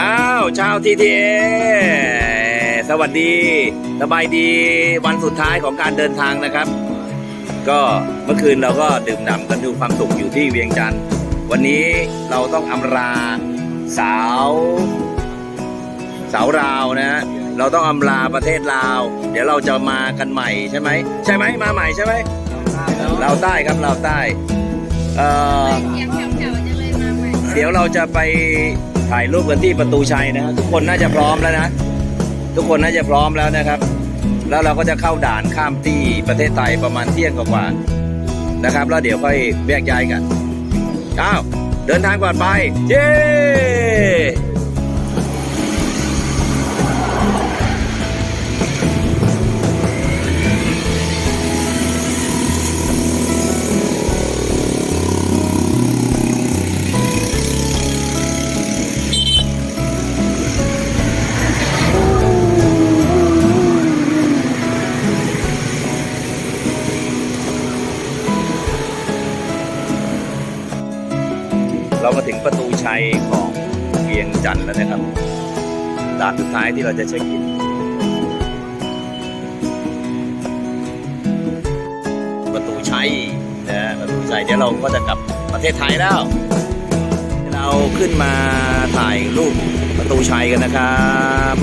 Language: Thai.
อ้าวชาวทีทีสวัสดีสบายดีวันสุดท้ายของการเดินทางนะครับ ก็เมื่อคืนเราก็ดื่มด่ำกันดูความสุขอยู่ที่เวียงจันทร์วันนี้เราต้องอำลาสาว สาวราวนะฮะเราต้องอำลาประเทศลาว เดี๋ยวเราจะมากันใหม่ใช่ไหมใช่ไหมมาใหม่ใช่ไหมเราวใต้ครับเราวใต้เอ่อเสียงแถวๆจะเลยมาใหม่เดี๋ยวเราจะไป ถ่ายรูปกันที่ประตูชัยนะทุกคนน่าจะพร้อมแล้วนะ ทุกคนน่าจะพร้อมแล้วนะครับ แล้วเราก็จะเข้าด่านข้ามที่ประเทศไทยประมาณเที่ยงกว่าๆนะครับ แล้วเดี๋ยวค่อยแยกย้ายกันอ้าวเดินทางก่อนไป เย้ เรามาถึงประตูชัยของเวียงจันทร์แล้วนะครับด่านสุดท้ายที่เราจะเช็คอินประตูชัยนะฮะประตูชัยเดี๋ยวเราก็จะกลับประเทศไทยแล้ว เราขึ้นมาถ่ายรูปประตูชัยกันนะครับ